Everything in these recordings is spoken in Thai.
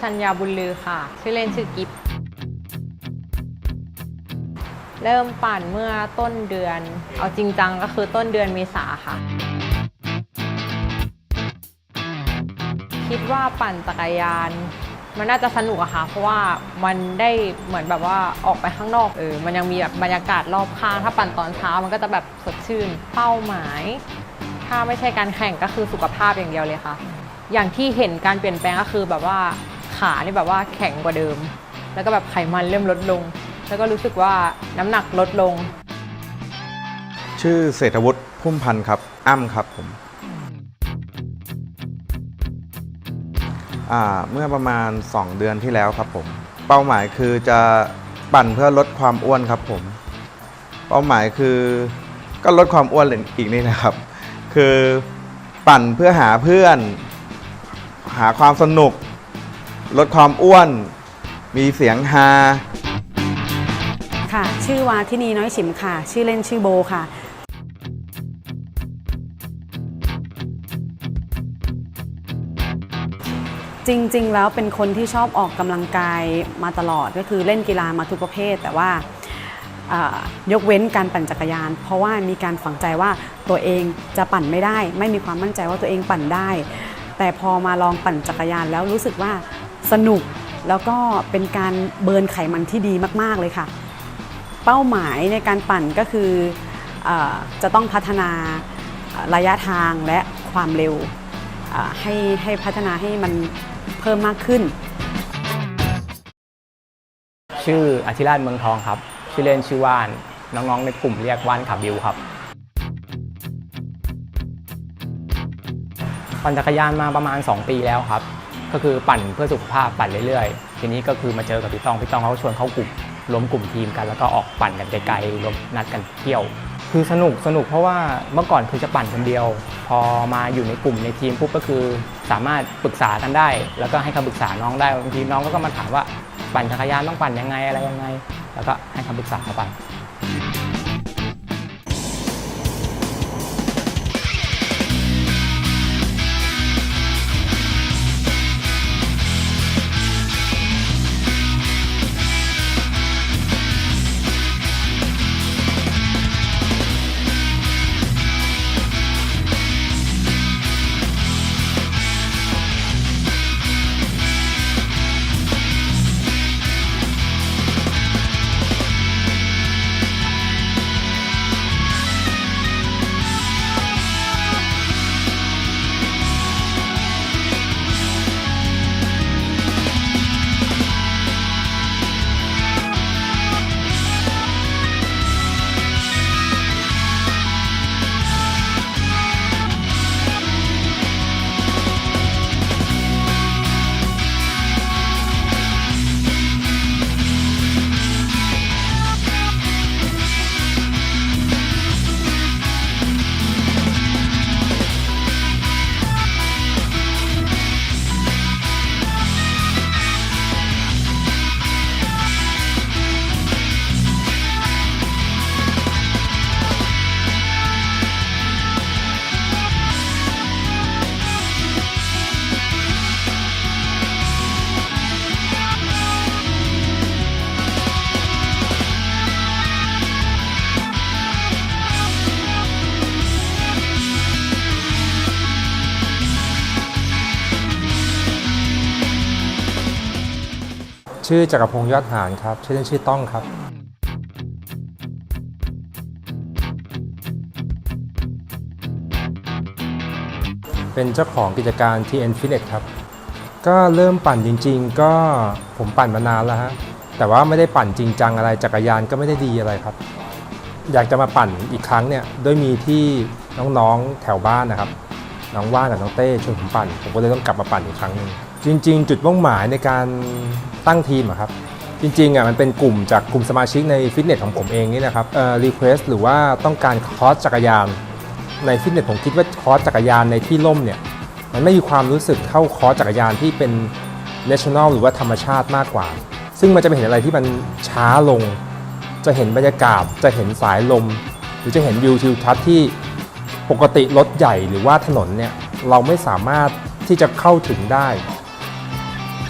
ชัญญาบุญลือค่ะ ชื่อเล่นชื่อกิฟเริ่มปั่นเมื่อต้นเดือน เอาจริงจังก็คือต้นเดือนเมษาค่ะ คิดว่าปั่นจักรยาน มันน่าจะสนุกอะค่ะ เพราะว่ามันได้เหมือนแบบว่าออกไปข้างนอกเออ มันยังมีแบบบรรยากาศรอบข้าง ถ้าปั่นตอนเช้ามันก็จะแบบสดชื่น เป้าหมาย ถ้าไม่ใช่การแข่งก็คือสุขภาพอย่างเดียวเลยค่ะ อย่างที่เห็นการเปลี่ยนแปลงก็คือแบบว่า ขานี่แบบว่าแข็งกว่าเดิม แล้วก็แบบไขมันเริ่มลดลง แล้วก็รู้สึกว่าน้ำหนักลดลง ชื่อเศรษฐวุฒิพุ่มพันธ์ครับ อ้ำครับผมเมื่อประมาณ 2 เดือนที่แล้วครับผม เป้าหมายคือจะปั่นเพื่อลดความอ้วนครับผม เป้าหมายคือก็ลดความอ้วนอีกนี่นะครับ คือปั่นเพื่อหาเพื่อน หาความสนุก ลดความอ้วน มีเสียงฮา ค่ะ ชื่อวาทินีน้อยฉิมค่ะ ชื่อเล่นชื่อโบค่ะ จริงๆ แล้วเป็นคนที่ชอบออกกำลังกายมาตลอดก็คือเล่นกีฬามาทุกประเภท แต่ว่าเอ่อยกเว้นการปั่นจักรยาน เพราะว่ามีการฝังใจว่าตัวเองจะปั่นไม่ได้ ไม่มีความมั่นใจว่าตัวเองปั่นได้ แต่พอมาลองปั่นจักรยานแล้วรู้สึกว่า สนุกแล้วก็เป็นการเบิร์นไขมันที่ดีมาก ๆ เลยค่ะ เป้าหมายในการปั่นก็คืออจะต้องพัฒนาระยะทางและความเร็วให้ให้พัฒนาให้มันเพิ่มมากขึ้น ชื่ออธิราชเมืองทองครับ ชื่อเล่นชื่อว่าน น้องๆ ในกลุ่มเรียกว่านขับบิวครับปั่นจักรยานมาประมาณ 2 ปีแล้วครับ ก็คือปั่นเพื่อสุขภาพปั่นเรื่อยๆ ทีนี้ก็คือมาเจอกับพี่ต้องพี่ต้องเขาชวนเข้ากลุ่มรวมกลุ่มทีมกัน แล้วก็ออกปั่นกันไกลๆรวมนัดกันเที่ยว คือสนุกสนุกเพราะว่าเมื่อก่อนคือจะปั่นคนเดียว พอมาอยู่ในกลุ่มในทีมปุ๊บก็คือสามารถปรึกษากันได้ แล้วก็ให้คำปรึกษาน้องได้บางทีน้องก็มาถามว่าปั่นจักรยานต้องปั่นยังไงอะไรยังไง แล้วก็ให้คำปรึกษาเขาไป ชื่อจักรพงศ์ยอดหานครับ ชื่อเล่นชื่อต้องครับ เป็นเจ้าของกิจการ TN Fitness ครับ ก็เริ่มปั่นจริง ๆ ก็ผมปั่นมานานแล้วฮะ แต่ว่าไม่ได้ปั่นจริงจังอะไร จักรยานก็ไม่ได้ดีอะไรครับ อยากจะมาปั่นอีกครั้งเนี่ยด้วยมีที่น้องๆแถวบ้านนะครับ น้องว่านกับน้องเต้ชวนผมปั่น ผมก็เลยต้องกลับมาปั่นอีกครั้งหนึ่งจริง ๆ จุดมุ่งหมายในการ ตั้งทีมอะครับจริงๆอะมันเป็นกลุ่มจากกลุ่มสมาชิกในฟิตเนสของผมเองนี่นะครับเอ่อรีเควสหรือว่าต้องการคอร์สจักรยานในฟิตเนสผมคิดว่าคอร์สจักรยานในที่ร่มเนี่ยมันไม่มีความรู้สึกเท่าคอร์สจักรยานที่เป็นเนชั่นแนลหรือว่าธรรมชาติมากกว่า ซึ่งมันจะไปเห็นอะไรที่มันช้าลง จะเห็นบรรยากาศจะเห็นสายลม หรือจะเห็นวิวทิวทัศน์ที่ปกติรถใหญ่หรือว่าถนนเนี่ยเราไม่สามารถที่จะเข้าถึงได้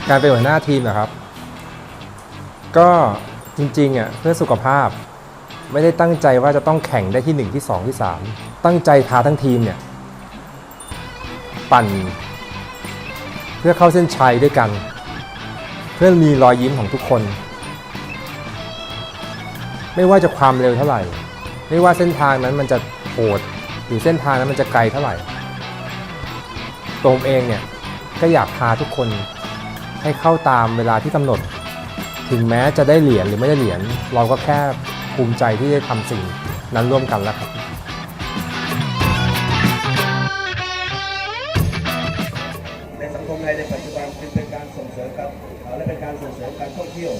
การเป็นหัวหน้าทีมนะครับ ก็จริงๆอะเพื่อสุขภาพ ไม่ได้ตั้งใจว่าจะต้องแข่งได้ที่ 1 ที่ 2 ที่ 3 ตั้งใจพาทั้งทีมเนี่ยปั่น เพื่อเข้าเส้นชัยด้วยกัน เพื่อมีรอยยิ้มของทุกคน ไม่ว่าจะความเร็วเท่าไหร่ ไม่ว่าเส้นทางนั้นมันจะโหดหรือเส้นทางนั้นมันจะไกลเท่าไหร่ตัวผมเองเนี่ยก็อยากพาทุกคนให้เข้าตามเวลาที่กำหนด ถึงแม้จะได้เหรียญหรือไม่ได้เหรียญเราก็แค่ภูมิใจที่ได้ทำสิ่งนั้นร่วมกันแล้วครับในสังคมไทยในปัจจุบันเป็นการส่งเสริมการและเป็นการส่งเสริมการท่องเที่ยว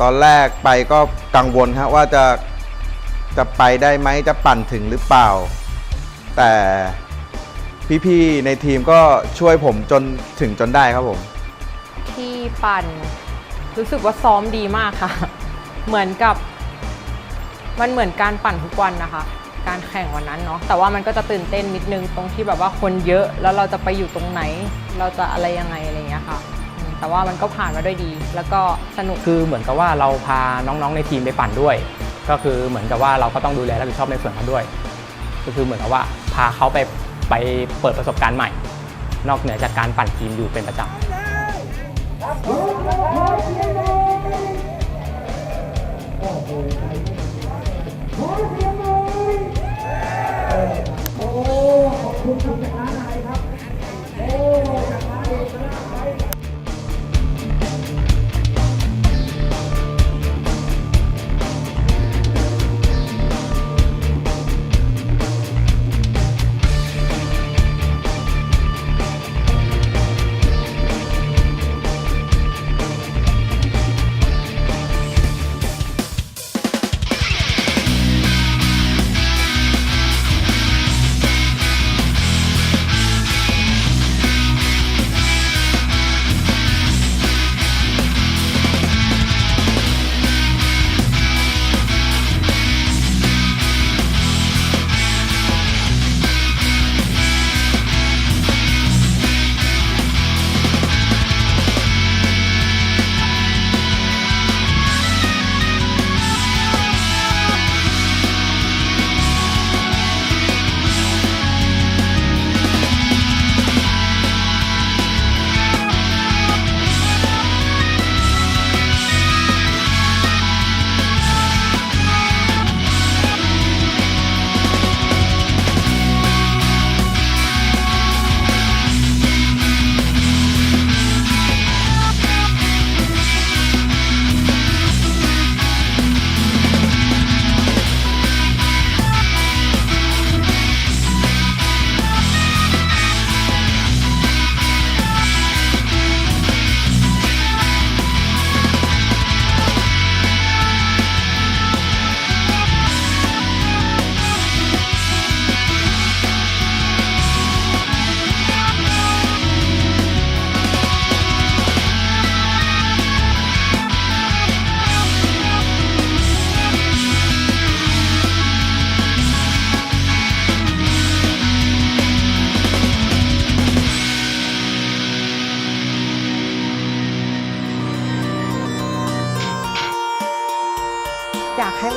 ตอนแรกไปก็กังวลฮะว่าจะจะไปได้ไหมจะปั่นถึงหรือเปล่า แต่พี่ๆในทีมก็ช่วยผมจนถึงจนได้ครับผมที่ปั่นรู้สึกว่าซ้อมดีมากค่ะ เหมือนกับ มันเหมือนการปั่นทุกวันนะคะ การแข่งวันนั้นเนาะแต่ว่ามันก็จะตื่นเต้นนิดนึงตรงที่แบบว่าคนเยอะแล้วเราจะไปอยู่ตรงไหน เราจะอะไรยังไงอะไรอย่างเงี้ยค่ะ แต่ว่ามันก็ผ่านมาด้วยดี แล้วก็สนุก คือเหมือนกับว่าเราพาน้องๆในทีมไปปั่นด้วย ก็คือเหมือนกับว่าเราก็ต้องดูแลรับผิดชอบในส่วนเขาด้วย ก็คือเหมือนกับว่าพาเขาไปไปเปิดประสบการณ์ใหม่ นอกเหนือจากการปั่นทีมอยู่เป็นประจำอยาก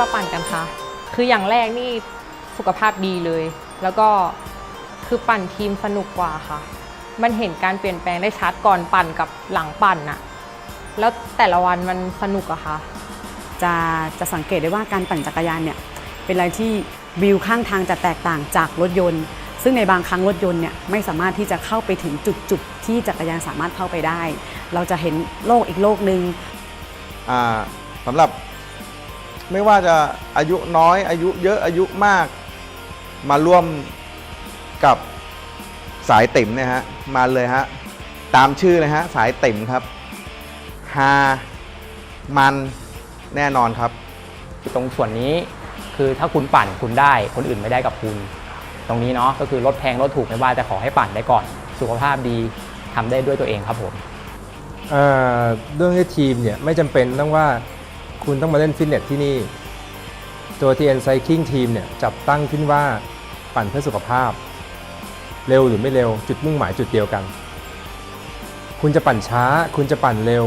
มาปั่นกันค่ะ คืออย่างแรกนี่สุขภาพดีเลย แล้วก็คือปั่นทีมสนุกกว่าค่ะ มันเห็นการเปลี่ยนแปลงได้ชัดก่อนปั่นกับหลังปั่นอะแล้วแต่ละวันมันสนุกอะค่ะ จะจะสังเกตได้ว่าการปั่นจักรยานเนี่ยเป็นอะไรที่วิวข้างทางจะแตกต่างจากรถยนต์ ซึ่งในบางครั้งรถยนต์เนี่ยไม่สามารถที่จะเข้าไปถึงจุดจุดๆที่จักรยานสามารถเข้าไปได้ เราจะเห็นโลกอีกโลกหนึ่งอ่าสำหรับ ไม่ว่าจะอายุน้อย อายุเยอะอายุมาก มาร่วมกับสายติ่มเนี่ยฮะมาเลยฮะตามชื่อเลยฮะสายติ่มครับฮามันแน่นอนครับ ตรงส่วนนี้คือถ้าคุณปั่นคุณได้ คนอื่นไม่ได้กับคุณ ตรงนี้เนาะก็คือลดแพงลดถูกไม่ว่าแต่ขอให้ปั่นได้ก่อน สุขภาพดีทำได้ด้วยตัวเองครับผมเอ่อเรื่องที่ทีมเนี่ยไม่จำเป็นต้องว่า คุณต้องมาเล่นฟิตเนสที่นี่ ตัว TN Cycling Team เนี่ยจับตั้งขึ้นว่าปั่นเพื่อสุขภาพ เร็วหรือไม่เร็วจุดมุ่งหมายจุดเดียวกัน คุณจะปั่นช้า คุณจะปั่นเร็ว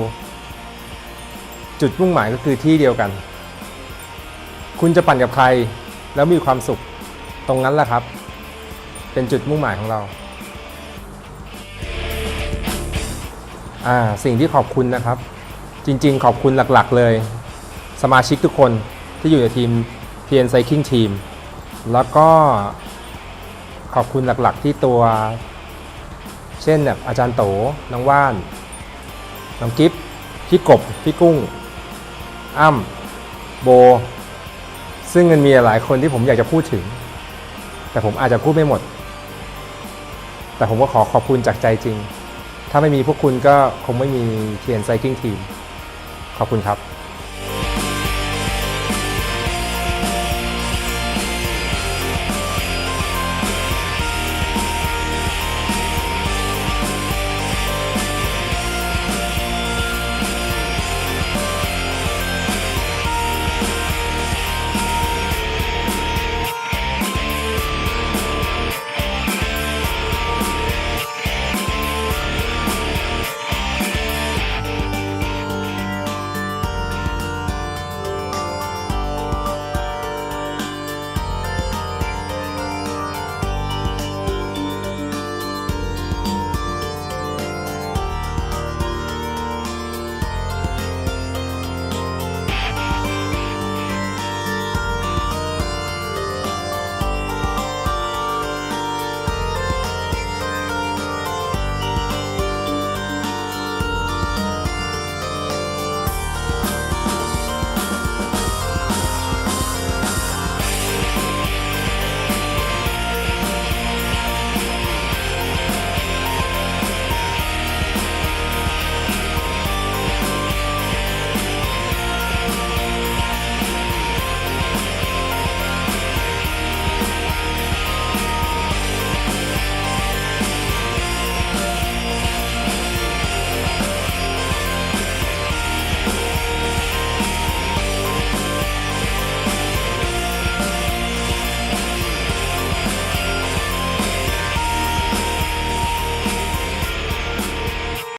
จุดมุ่งหมายก็คือที่เดียวกัน คุณจะปั่นกับใครแล้วมีความสุขตรงนั้นแหละครับ เป็นจุดมุ่งหมายของเราอ่าสิ่งที่ขอบคุณนะครับ จริง ๆ ขอบคุณหลักๆ เลย สมาชิกทุกคนที่อยู่ในทีม TN Cycling Team แล้วก็ขอบคุณหลักๆที่ตัว เช่นแบบอาจารย์โตน้องว่าน น้องกิฟพี่กบ พี่กุ้ง อ้ำโบ ซึ่งมันมีหลายคนที่ผมอยากจะพูดถึง แต่ผมอาจจะพูดไม่หมด แต่ผมก็ขอขอบคุณจากใจจริง ถ้าไม่มีพวกคุณก็คงไม่มี TN Cycling Team ขอบคุณครับ